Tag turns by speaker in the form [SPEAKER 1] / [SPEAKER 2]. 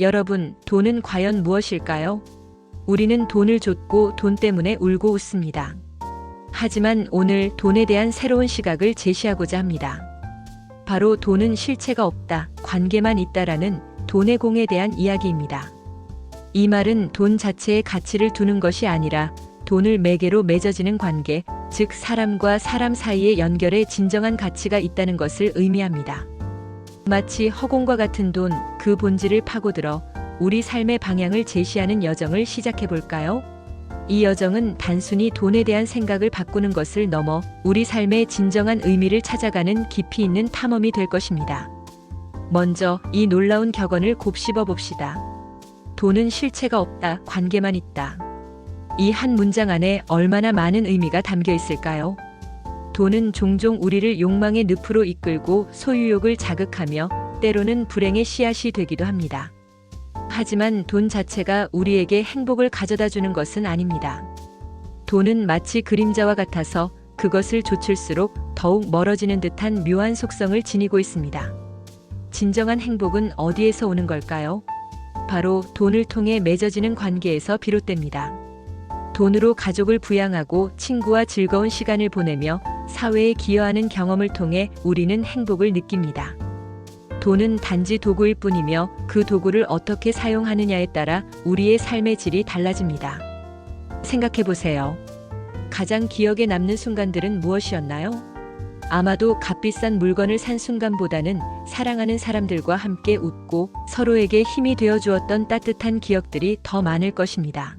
[SPEAKER 1] 여러분, 돈은 과연 무엇일까요? 우리는 돈을 줬고 돈 때문에 울고 웃습니다. 하지만 오늘 돈에 대한 새로운 시각을 제시하고자 합니다. 바로 돈은 실체가 없다, 관계만 있다라는 돈의 공에 대한 이야기입니다. 이 말은 돈 자체의 가치를 두는 것이 아니라 돈을 매개로 맺어지는 관계, 즉 사람과 사람 사이의 연결에 진정한 가치가 있다는 것을 의미합니다. 마치 허공과 같은 돈, 그 본질을 파고들어 우리 삶의 방향을 제시하는 여정을 시작해 볼까요? 이 여정은 단순히 돈에 대한 생각을 바꾸는 것을 넘어 우리 삶의 진정한 의미를 찾아가는 깊이 있는 탐험이 될 것입니다. 먼저 이 놀라운 격언을 곱씹어 봅시다. 돈은 실체가 없다, 관계만 있다. 이 한 문장 안에 얼마나 많은 의미가 담겨 있을까요? 돈은 종종 우리를 욕망의 늪으로 이끌고 소유욕을 자극하며 때로는 불행의 씨앗이 되기도 합니다. 하지만 돈 자체가 우리에게 행복을 가져다 주는 것은 아닙니다. 돈은 마치 그림자와 같아서 그것을 좇을수록 더욱 멀어지는 듯한 묘한 속성을 지니고 있습니다. 진정한 행복은 어디에서 오는 걸까요? 바로 돈을 통해 맺어지는 관계에서 비롯됩니다. 돈으로 가족을 부양하고 친구와 즐거운 시간을 보내며 사회에 기여하는 경험을 통해 우리는 행복을 느낍니다. 돈은 단지 도구일 뿐이며 그 도구를 어떻게 사용하느냐에 따라 우리의 삶의 질이 달라집니다. 생각해 보세요. 가장 기억에 남는 순간들은 무엇이었나요? 아마도 값비싼 물건을 산 순간보다는 사랑하는 사람들과 함께 웃고 서로에게 힘이 되어 주었던 따뜻한 기억들이 더 많을 것입니다.